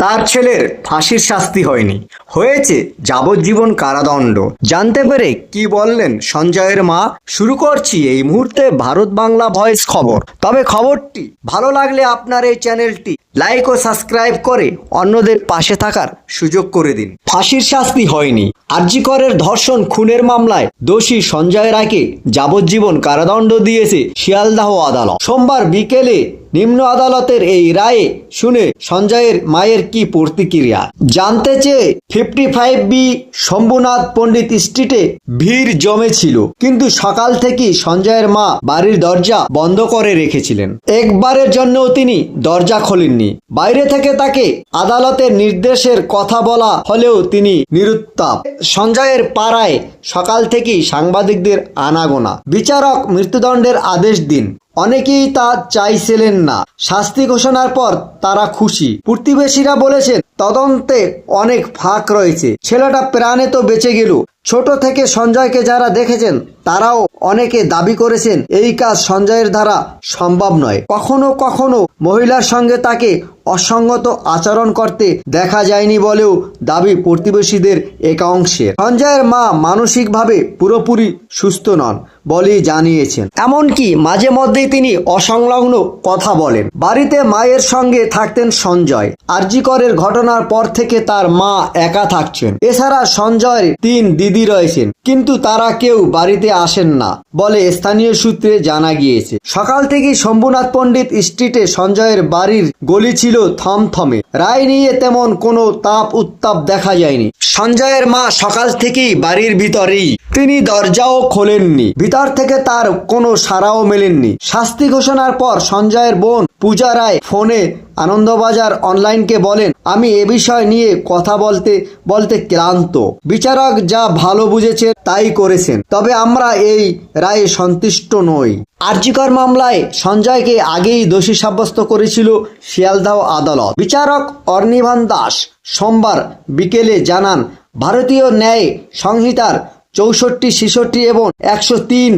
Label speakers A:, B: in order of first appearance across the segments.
A: তার ছেলের ফাঁসির শাস্তি হয়নি। হয়েছে যাবজ্জীবন কারাদণ্ড। জানতে পেরে কি বললেন সঞ্জয়ের মা? শুরু করছি এই মুহূর্তে ভারত বাংলা ভয়েস খবর। তবে খবরটি ভালো লাগলে আপনার এই চ্যানেলটি লাইক ও সাবস্ক্রাইব করে অন্যদের পাশে থাকার সুযোগ করে দিন। ফাঁসির শাস্তি হয়নি। আরজিকরের ধর্ষণ, খুনের মামলায় দোষী সঞ্জয় রায়কে যাবজ্জীবন কারাদণ্ড দিয়েছে শিয়ালদাহ আদালত। সোমবার বিকেলে নিম্ন আদালতের এই রায়ে শুনে সঞ্জয়ের মায়ের কি প্রতিক্রিয়া? জানতে চেয়ে fifty five B Shambhunath Pandit স্ট্রিটে ভিড় জমেছিল, কিন্তু সকাল থেকেই সঞ্জয়ের মা বাড়ির দরজা বন্ধ করে রেখেছিলেন। একবারের জন্যও তিনি দরজা খোলেননি। বাইরে থেকে তাকে আদালতের নির্দেশের কথা বলা হলেও তিনি নিরুত্তাপ। সঞ্জয়ের পাড়ায় সকাল থেকেই সাংবাদিকদের আনাগোনা। বিচারক মৃত্যুদণ্ডের আদেশ দিন। অনেকেই তা চাইছিলেন না। শাস্তি ঘোষণার পর তারা খুশি। প্রতিবেশীরা বলেছেন, তদন্তে অনেক ফাঁক রয়েছে। ছেলেটা প্রাণে তো বেঁচে গেল। ছোট থেকে সঞ্জয়কে যারা দেখেছেন, তারাও অনেকে দাবি করেছেন, এই কাজ সঞ্জয়ের দ্বারা সম্ভব নয়। কখনো কখনো মহিলার সঙ্গে তাকে অসঙ্গত আচরণ করতে দেখা যায়নি বলেও দাবি প্রতিবেশীদের একাংশের সঞ্জয়ের মা মানসিকভাবে পুরোপুরি সুস্থ নন বলে জানিয়েছেন। এমনকি মাঝে মধ্যেই তিনি অসংলগ্ন কথা বলেন। বাড়িতে মায়ের সঙ্গে থাকতেন সঞ্জয়। আরজিকরের ঘটনার পর থেকে তার মা একা থাকছেন। এছাড়া সঞ্জয়ের তিন দিদি রয়েছেন, কিন্তু তারা কেউ বাড়িতে আসেন না, বলে স্থানীয় সূত্রে জানা গিয়েছে। সকাল থেকে শম্ভুনাথ পণ্ডিত স্ট্রিটে সঞ্জয়ের বাড়ির গলি ছিল থমথমে। রায় নিয়ে তেমন কোনো তাপ উত্তাপ দেখা যায়নি। সঞ্জয়ের মা সকাল থেকেই বাড়ির ভিতরেই। তিনি দরজাও খোলেননি। ভিতর থেকে তার কোনো সাড়াও মেলেননি। শাস্তি ঘোষণার পর সঞ্জয়ের বোন পূজা রায় ফোনে আনন্দবাজার অনলাইনকে বলেন, আমি এ বিষয় নিয়ে কথা বলতে বলতে ক্লান্ত। বিচারক যা ভালো বুঝেছেন তাই করেছেন। তবে আমরা এই রায়ে সন্তুষ্ট নই। আরজিকর মামলায় সঞ্জয়কে আগেই দোষী সাব্যস্ত করেছিল শিয়ালদাহ আদালত। বিচারক অর্নিভান দাস সোমবার বিকেলে জানান, ভারতীয় ন্যায় সংহিতার চৌষট্টি, ছেষট্টি এবং একশো তিন,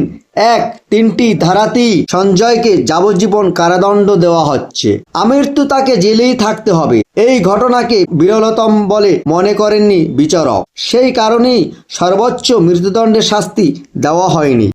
A: এক, তিনটি ধারাতেই সঞ্জয়কে যাবজ্জীবন কারাদণ্ড দেওয়া হচ্ছে। আমৃত্যু তাকে জেলেই থাকতে হবে। এই ঘটনাকে বিরলতম বলে মনে করেননি বিচারক। সেই কারণেই সর্বোচ্চ মৃত্যুদণ্ডের শাস্তি দেওয়া হয়নি।